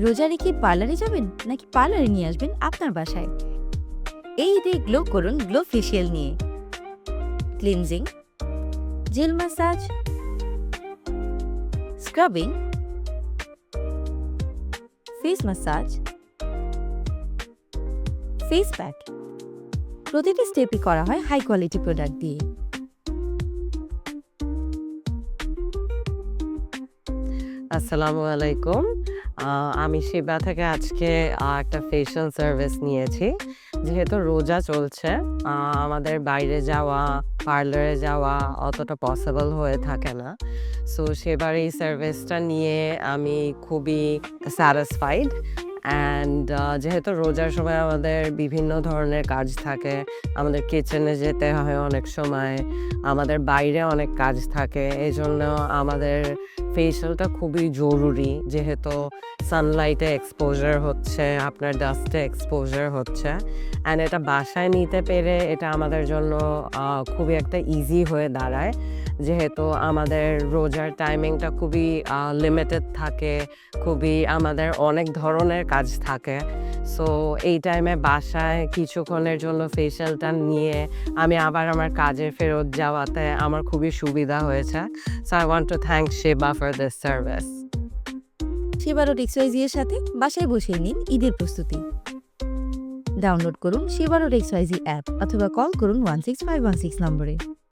রোজা রেখে পার্লারে যাবেন নাকি পার্লারে নিয়ে আসবেন আপনার বাসায়? এই ঈদে গ্লো করুন গ্লো ফেসিয়াল নিয়ে। Cleansing, gel massage scrubbing, face massage face pack. প্রতিটি স্টেপই করা হয় হাই কোয়ালিটি প্রোডাক্ট দিয়ে। আসসালামু আলাইকুম। আমি শিবা থেকে আজকে একটা ফেশিয়াল সার্ভিস নিয়েছি। যেহেতু রোজা চলছে আমাদের বাইরে যাওয়া পার্লারে যাওয়া অতটা পসিবল হয়ে থাকে না। সো সেবার এই সার্ভিসটা নিয়ে আমি খুবই স্যাটিসফাইড অ্যান্ড যেহেতু রোজার সময় আমাদের বিভিন্ন ধরনের কাজ থাকে, আমাদের কিচেনে যেতে হয় অনেক সময়, আমাদের বাইরে অনেক কাজ থাকে এই জন্য আমাদের ফেশিয়ালটা খুবই জরুরি, যেহেতু সানলাইটে এক্সপোজার হচ্ছে, আপনার ডাস্টে এক্সপোজার হচ্ছে অ্যান্ড এটা বাসায় নিতে পেরে এটা আমাদের জন্য খুবই একটা ইজি হয়ে দাঁড়ায়। যেহেতু আমাদের রোজার টাইমিংটা খুবই লিমিটেড থাকে, খুবই আমাদের অনেক ধরনের কাজ থাকে। সো এই টাইমে বাসায় কিছুক্ষণের জন্য ফেশিয়ালটা নিয়ে আমি আবার আমার কাজে ফেরত যাওয়াতে আমার খুবই সুবিধা হয়েছে। So I want to thank Sheba for this service সেবারও এর সাথে বাসায় বসে নিন ঈদের প্রস্তুতি। ডাউনলোড করুন সেবারও টেক্সওয়াইজি অ্যাপ অথবা কল করুন one six five one six নম্বরে।